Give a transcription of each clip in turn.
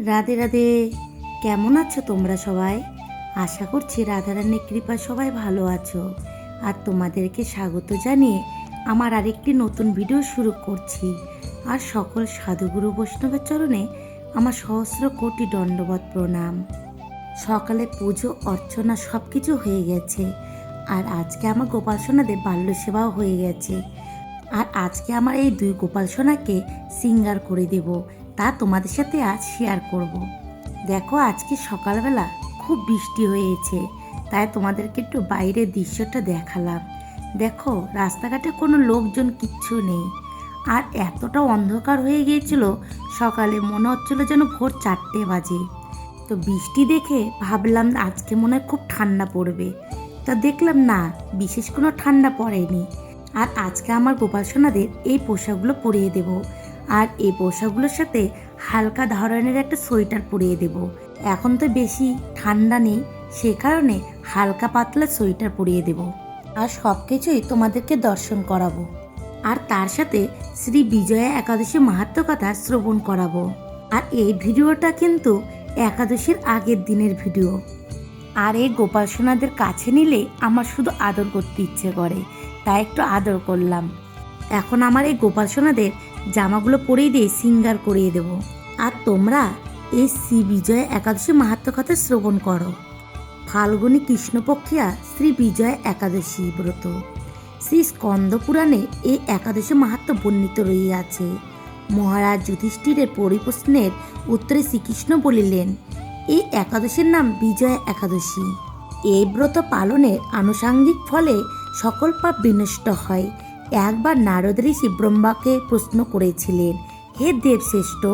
রাধে রাধে। কেমন আছো তোমরা সবাই? আশা করছি রাধারানীর কৃপা সবাই ভালো আছো। আর তোমাদেরকে স্বাগত জানিয়ে আমার আরেকটি নতুন ভিডিও শুরু করছি। আর সকল সাধুগুরু বৈষ্ণবের চরণে আমার সহস্র কোটি দণ্ডবত প্রণাম। সকালে পুজো, অর্চনা সব কিছু হয়ে গেছে। আর আজকে আমার গোপাল সোনাদের বাল্য সেবাও হয়ে গেছে। আর আজকে আমার এই দুই গোপাল সোনাকে সিঙ্গার করে দেব। তা তোমাদের সাথে আজ শেয়ার করব। দেখো, আজকে সকালবেলা খুব বৃষ্টি হয়েছে, তাই তোমাদেরকে একটু বাইরের দৃশ্যটা দেখালাম। দেখো, রাস্তাঘাটে কোনো লোকজন কিচ্ছু নেই, আর এতটা অন্ধকার হয়ে গিয়েছিল, সকালে মনে হচ্ছিল যেন ভোর চারটে বাজে। তো বৃষ্টি দেখে ভাবলাম আজকে মনে হয় খুব ঠান্ডা পড়বে। তা দেখলাম না, বিশেষ কোনো ঠান্ডা পড়েনি। আর আজকে আমার গোপাল সোনাদের এই পোশাকগুলো পরিয়ে দেব। আর এই পোশাকগুলোর সাথে হালকা ধরনের একটা সোয়েটার পরিয়ে দেব। এখন তো বেশি ঠান্ডা নেই, সে কারণে হালকা পাতলা সোয়েটার পরিয়ে দেব। আর সব কিছুই তোমাদেরকে দর্শন করাবো। আর তার সাথে শ্রী বিজয়া একাদশী মাহাত্ম কথা শ্রবণ করাবো। আর এই ভিডিওটা কিন্তু একাদশীর আগের দিনের ভিডিও। আর এই গোপাল সোনাদের কাছে নিলে আমার শুধু আদর করতে ইচ্ছে করে, তাই একটু আদর করলাম। এখন আমার এই গোপাল সোনাদের জামাগুলো পরিয়ে দিয়ে সিঙ্গার করিয়ে দেব। আর তোমরা এই শ্রী বিজয় একাদশী মাহাত্ম কথা শ্রবণ করো। ফাল্গুনী কৃষ্ণপক্ষিয়া শ্রী বিজয় একাদশী ব্রত। শ্রী স্কন্দ পুরাণে এই একাদশী মাহাত্ম বর্ণিত রইয়াছে মহারাজ যুধিষ্ঠিরের পরিপ্রশ্নের উত্তরে শ্রীকৃষ্ণ বলিলেন এই একাদশীর নাম বিজয় একাদশী। এই ব্রত পালনের আনুষাঙ্গিক ফলে সকল পাপ বিনষ্ট হয়। একবার নারদ ঋষি ব্রহ্মাকে প্রশ্ন করেছিলেন, হে দেবশ্রেষ্ঠ,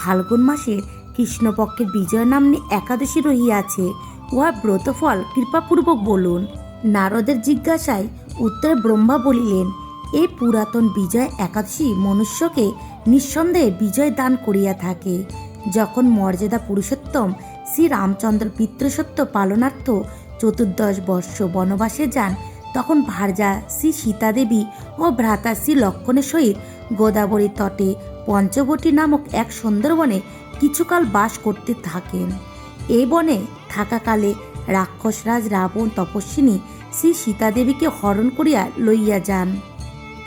ফাল্গুন মাসের কৃষ্ণপক্ষের বিজয় নাম্নী একাদশী রহিয়াছে উহার ব্রতফল কৃপাপূর্বক বলুন। নারদের জিজ্ঞাসায় উত্তরে ব্রহ্মা বলিলেন এই পুরাতন বিজয় একাদশী মনুষ্যকে নিঃসন্দেহে বিজয় দান করিয়া থাকে। যখন মর্যাদা পুরুষোত্তম শ্রী রামচন্দ্র পিতৃসত্য পালনার্থ চতুর্দশ বর্ষ বনবাসে যান তখন ভার্যা শ্রী সীতাদেবী ও ভ্রাতা শ্রী লক্ষণের সহিত গোদাবরী তটে পঞ্চবটী নামক এক সুন্দরবনে কিছুকাল বাস করতে থাকেন। এই বনে থাকাকালে রাক্ষসরাজ রাবণ তপস্বিনী শ্রী সীতাদেবীকে হরণ করিয়া লইয়া যান।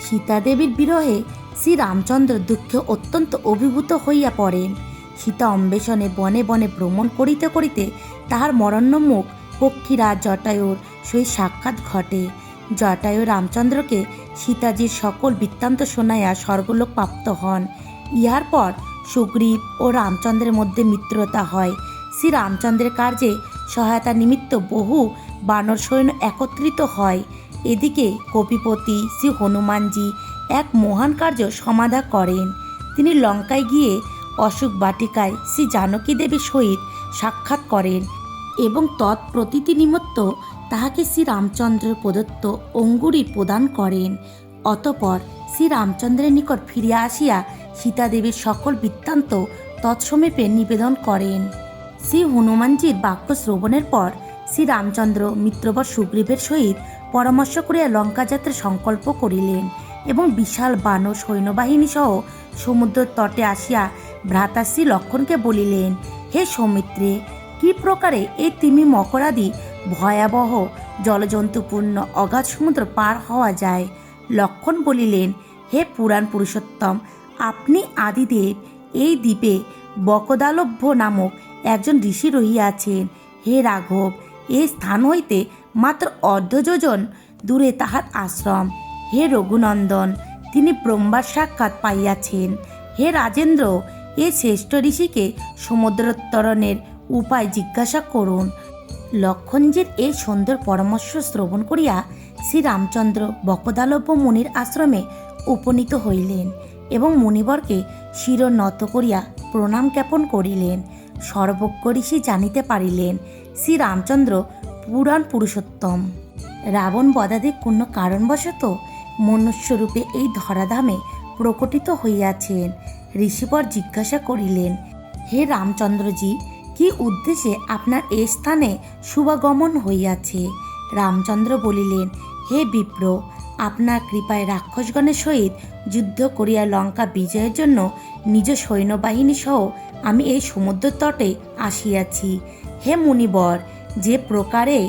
সীতাদেবীর বিরহে শ্রী রামচন্দ্র দুঃখে অত্যন্ত অভিভূত হইয়া পড়েন। সীতা অন্বেষণে বনে বনে ভ্রমণ করিতে করিতে তাহার মরণ্যমুখ পক্ষীরা জটায়ুর সহিত সাক্ষাৎ ঘটে। জটায়ু রামচন্দ্রকে সীতাজির সকল বৃত্তান্ত শোনাইয়া স্বর্গলোক প্রাপ্ত হন। ইহার পর সুগ্রীব ও রামচন্দ্রের মধ্যে মিত্রতা হয়। শ্রী রামচন্দ্রের কার্যে সহায়তা নিমিত্ত বহু বানর সৈন্য একত্রিত হয়। এদিকে কপিপতি শ্রী হনুমানজি এক মহান কার্য সমাধা করেন। তিনি লঙ্কায় গিয়ে অশোক বাটিকায় শ্রী জানকী দেবীর সহিত সাক্ষাৎ করেন এবং তৎপ্রতীতি নিমিত্ত তাহাকে শ্রী রামচন্দ্রের প্রদত্ত অঙ্গুরি প্রদান করেন। অতপর শ্রীরামচন্দ্রের নিকট ফিরিয়া আসিয়া সীতাদেবীর সকল বৃত্তান্ত তৎসমীপে নিবেদন করেন। শ্রী হনুমানজির বাক্য শ্রবণের পর শ্রীরামচন্দ্র মিত্রবর সুগ্রীবের সহিত পরামর্শ করিয়া লঙ্কা যাত্রার সংকল্প করিলেন এবং বিশাল বানর সৈন্যবাহিনী সহ সমুদ্র তটে আসিয়া ভ্রাতাশ্রী লক্ষণকে বলিলেন, হে সৌমিত্রে, কি প্রকারে এই তিমি মকরাদি ভয়াবহ জলজন্তুপূর্ণ অগাধ সমুদ্র পার হওয়া যায়। লক্ষণ বলিলেন, হে পুরাণ পুরুষোত্তম, আপনি আদিদেব, এই দ্বীপে বকদালভ্য নামক একজন ঋষি রহিয়াছেন। হে রাঘব এই স্থান হইতে মাত্র অর্ধযোজন দূরে তাহার আশ্রম। হে রঘুনন্দন, তিনি ব্রহ্মার সাক্ষাৎ পাইয়াছেন। হে রাজেন্দ্র, এ শ্রেষ্ঠ ঋষিকে সমুদ্রোত্তরণের উপায় জিজ্ঞাসা করুন। লক্ষণজির এই সুন্দর পরামর্শ শ্রবণ করিয়া শ্রীরামচন্দ্র বকদালব্য মুনির আশ্রমে উপনীত হইলেন এবং মুনিবরকে শির নত করিয়া প্রণাম জ্ঞাপন করিলেন। সর্বজ্ঞ ঋষি জানিতে পারিলেন, শ্রীরামচন্দ্র পুরাণ পুরুষোত্তম। রাবণ বদাদি কোনো কারণবশত মনুষ্যরূপে এই ধরাধামে প্রকটিত হইয়াছেন। ঋষিবর জিজ্ঞাসা করিলেন, হে রামচন্দ্রজি কি উদ্দেশ্যে আপনার এই স্থানে শুভাগমন হইয়াছে? রামচন্দ্র বলিলেন, হে বিপ্র, আপনার কৃপায় রাক্ষসগণের সহিত যুদ্ধ করিয়া লঙ্কা বিজয়ের জন্য নিজ সৈন্যবাহিনী সহ আমি এই সমুদ্র তটে আসিয়াছি। হে মুনিবর, যে প্রকারে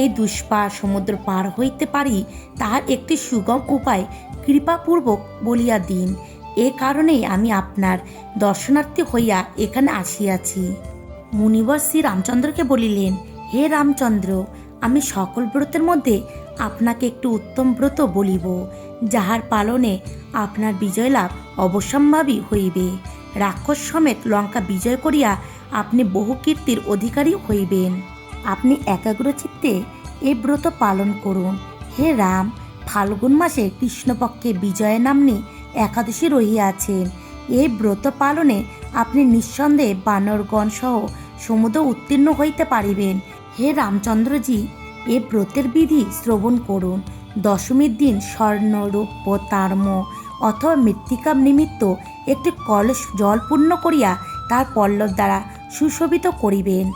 এই দুষ্পার সমুদ্র পার হইতে পারি, তাহার একটি সুগম উপায় কৃপাপূর্বক বলিয়া দিন। এ কারণেই আমি আপনার দর্শনার্থী হইয়া এখানে আসিয়াছি। মুনিবর শ্রী রামচন্দ্রকে বলিলেন, হে রামচন্দ্র, আমি সকল ব্রতের মধ্যে আপনাকে একটু উত্তম ব্রত বলিব, যাহার পালনে আপনার বিজয় লাভ অবশ্যম্ভাবী হইবে। রাক্ষস সমেত লঙ্কা বিজয় করিয়া আপনি বহু কীর্তির অধিকারী হইবেন। আপনি একাগ্র চিত্তে এই ব্রত পালন করুন। হে রাম, ফাল্গুন মাসে কৃষ্ণপক্ষে বিজয় নামনি একাদশী রহিয়াছেন। এই ব্রত পালনে আপনি নিঃসন্দেহে বানরগণ সহ সমুদ্র উত্তীর্ণ হইতে পারিবেন। হে রামচন্দ্রজি, এ ব্রতের বিধি শ্রবণ করুন। দশমীর দিন স্বর্ণ রৌপ্য তার্ম অথবা মৃত্তিকা নিমিত্ত একটি কলস জল পূর্ণ করিয়া তার পল্লব দ্বারা সুশোভিত করিবেন।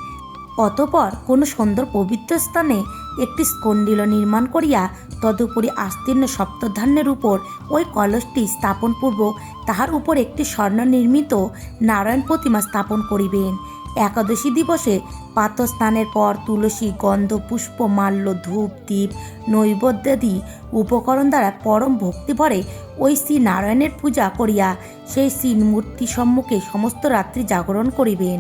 অতপর কোনো সুন্দর পবিত্র স্থানে একটি স্কন্ডিল নির্মাণ করিয়া তদুপরি আস্তীর্ণ সপ্তধান্যের উপর ওই কলসটি স্থাপনপূর্বক তাহার উপর একটি স্বর্ণ নির্মিত নারায়ণ প্রতিমা স্থাপন করিবেন। একাদশী দিবসে পাতস্নানের পর তুলসী গন্ধ পুষ্প মাল্য ধূপ দ্বীপ নৈবেদ্যাদি উপকরণ দ্বারা পরম ভক্তি ভরে ওই শ্রী নারায়ণের পূজা করিয়া সেই শ্রী মূর্তি সম্মুখে সমস্ত রাত্রি জাগরণ করিবেন।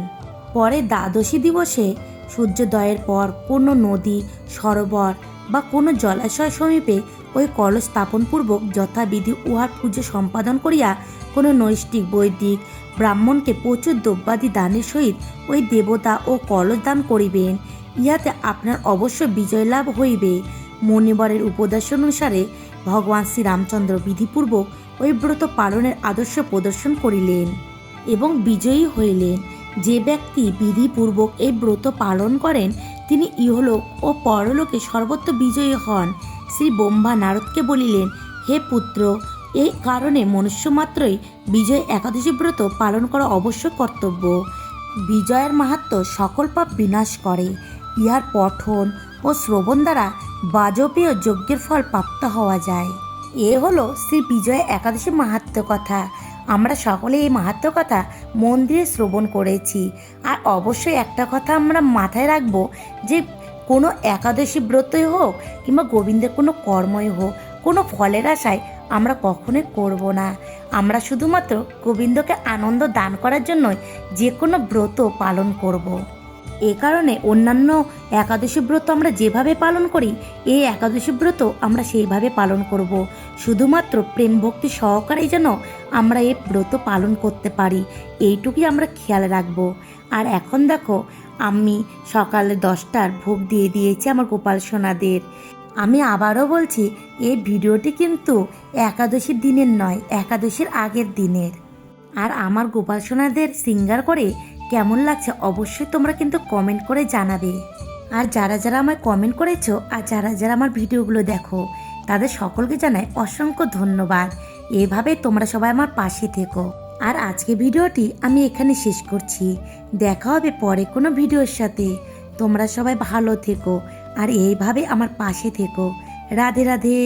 পরে দ্বাদশী দিবসে সূর্যোদয়ের পর কোনো নদী, সরোবর বা কোনো জলাশয় সমীপে ওই কলস স্থাপনপূর্বক যথাবিধি উহার পুজো সম্পাদন করিয়া কোনো নৈষ্ঠিক, বৈদিক ব্রাহ্মণকে প্রচুর দ্রব্যাদি দানের সহিত ওই দেবতা ও কলস দান করিবেন। ইহাতে আপনার অবশ্য বিজয় লাভ হইবে। মণিবরের উপদেশ অনুসারে ভগবান শ্রীরামচন্দ্র বিধিপূর্বক ওই ব্রত পালনের আদর্শ প্রদর্শন করিলেন এবং বিজয়ী হইলেন। যে ব্যক্তি বিধিপূর্বক এই ব্রত পালন করেন, তিনি ইহলোক ও পরলোকে সর্বত্র বিজয়ী হন। শ্রী ব্রহ্মা নারদকে বলিলেন, হে পুত্র এই কারণে মনুষ্য মাত্রই বিজয় একাদশী ব্রত পালন করা অবশ্য কর্তব্য। বিজয়ের মাহাত্ম সকল পাপ বিনাশ করে। ইহার পঠন ও শ্রবণ দ্বারা বাজপেয় যজ্ঞের ফল প্রাপ্ত হওয়া যায়। এ হলো শ্রী বিজয় একাদশী মাহাত্ম কথা। আমরা সকলে এই মাহাত্ম কথা মন দিয়ে শ্রবণ করেছি। আর অবশ্যই একটা কথা আমরা মাথায় রাখব যে কোনো একাদশী ব্রতই হোক কিংবা গোবিন্দের কোনো কর্মই হোক, কোনো ফলের আশায় আমরা কখনোই করব না আমরা শুধুমাত্র গোবিন্দকে আনন্দ দান করার জন্যই যে কোনো ব্রত পালন করব। এ কারণে অন্যান্য একাদশী ব্রত আমরা যেভাবে পালন করি এই একাদশী ব্রত আমরা সেইভাবে পালন করব। শুধুমাত্র প্রেম ভক্তি সহকারেই যেন আমরা এই ব্রত পালন করতে পারি, এইটুকুই আমরা খেয়াল রাখব আর এখন দেখো, আমি সকালে দশটার ভোগ দিয়ে দিয়েছি আমার গোপাল সোনাদের আমি আবারও বলছি, এই ভিডিওটি কিন্তু একাদশীর দিনের নয়, একাদশীর আগের দিনের। আর আমার গোপাল সোনাদের সিঙ্গার করে কেমন লাগছে অবশ্যই তোমরা কিন্তু কমেন্ট করে জানাবে। আর যারা যারা আমায় কমেন্ট করেছ আর যারা যারা আমার ভিডিওগুলো দেখো, তাদের সকলকে জানাই অসংখ্য ধন্যবাদ। এভাবে তোমরা সবাই আমার পাশে থেকো। আর আজকে ভিডিওটি আমি এখানে শেষ করছি। দেখা হবে পরে কোনো ভিডিওর সাথে। তোমরা সবাই ভালো থেকো। আর এইভাবে আমার পাশে থেকো। রাধে রাধে।